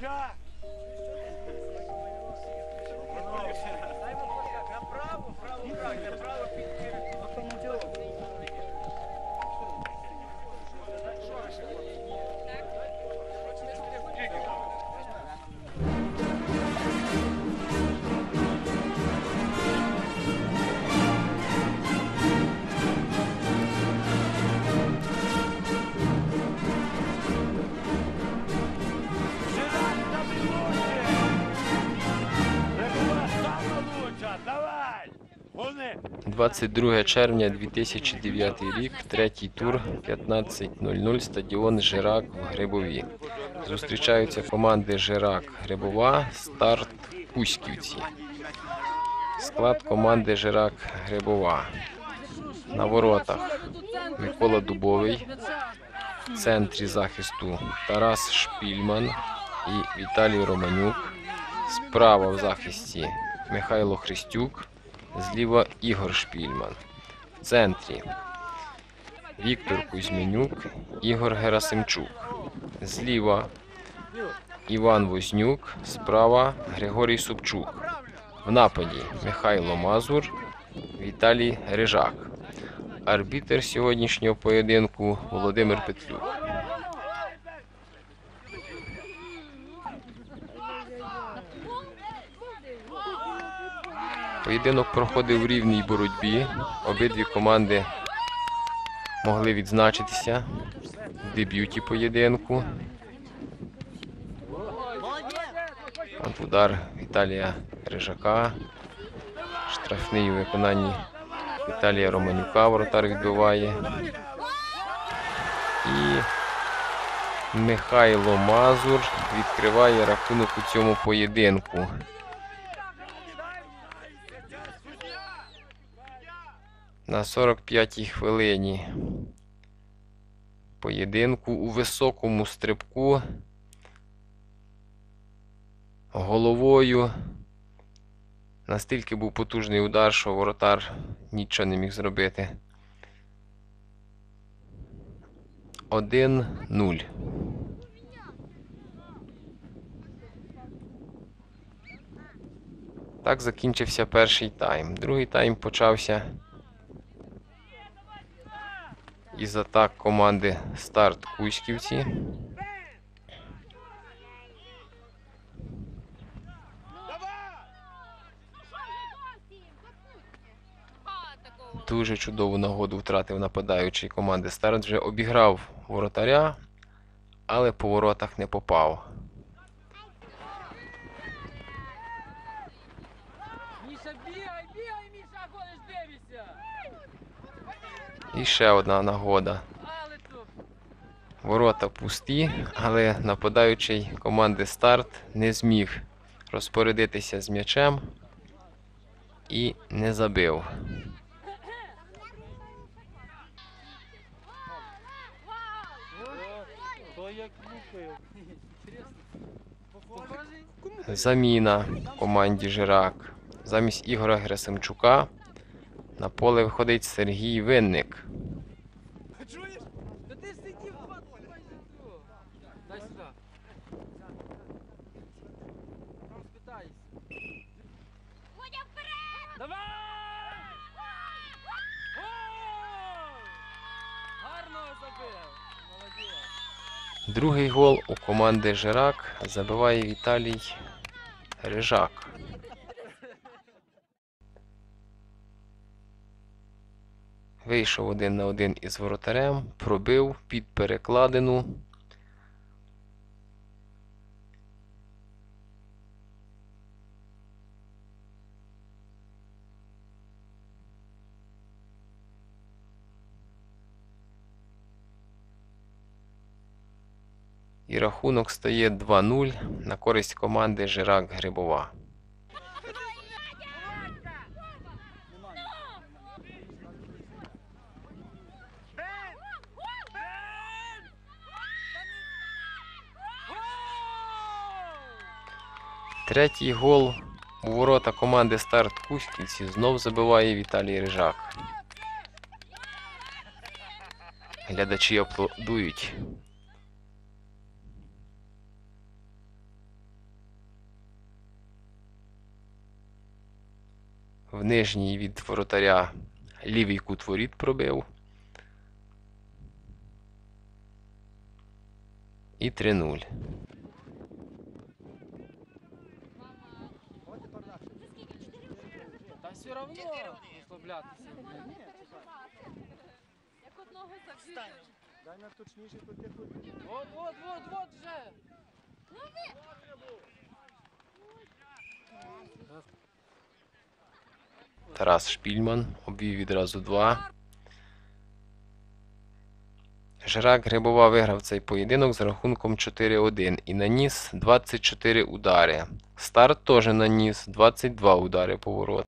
Jack. 22 червня 2009 рік, третій тур, 15.00, стадіон Жирак в Грибові. Зустрічаються команди Жирак Грибова, старт Кузьківці. Склад команди Жирак Грибова. На воротах Микола Дубовий. В центрі захисту Тарас Шпільман і Віталій Романюк. Справа в захисті Михайло Христюк. Зліва Ігор Шпільман. В центрі Віктор Кузьменюк, Ігор Герасимчук. Зліва Іван Вознюк, справа Григорій Собчук. В нападі Михайло Мазур, Віталій Рижак. Арбітер сьогоднішнього поєдинку Володимир Петлюк. Поєдинок проходив в рівній боротьбі. Обидві команди могли відзначитися в дебюті поєдинку. От удар Віталія Рижака. Штрафний у виконанні Віталія Романюка воротар відбиває. І Михайло Мазур відкриває рахунок у цьому поєдинку. На 45-й хвилині поєдинку у високому стрибку головою. Настільки був потужний удар, що воротар нічого не міг зробити. 1-0. Так закінчився перший тайм. Другий тайм почався із атак команди Старт Кузьківці. Дуже чудову нагоду втратив нападаючий команди Старт. Вже обіграв воротаря, але по воротах не попав. Міша, бігай, бігай, Міша, ходиш, дивишся. І ще одна нагода. Ворота пусті, але нападаючий команди Старт не зміг розпорядитися з м'ячем і не забив. Заміна команді Жирак. Замість Ігора Герасимчука на поле виходить Сергій Винник. Чуєш? Та ти ж сидів, хват, Дай сюди. Там спитайся. Давай! Гол! Гарно забив. Молодець. Другий гол у команди Жирак забиває Віталій Рижак. Вийшов один на один із воротарем, пробив під перекладину. І рахунок стає 2-0 на користь команди Жирак Грибова. Третій гол у ворота команди старт Кузьківці знов забиває Віталій Рижак. Глядачі аплодують. В нижній від воротаря лівий кут воріт пробив. І 3-0. Все равно розслаблятися. Як одного заб'ють. Дай на точніше, то ти хоч. Вот, вот, вот, вот вже. Тарас Шпільман обвів відразу два. Жирак Грибова виграв цей поєдинок з рахунком 4-1 і наніс 24 удари. Старт теж наніс 22 удари по воротах.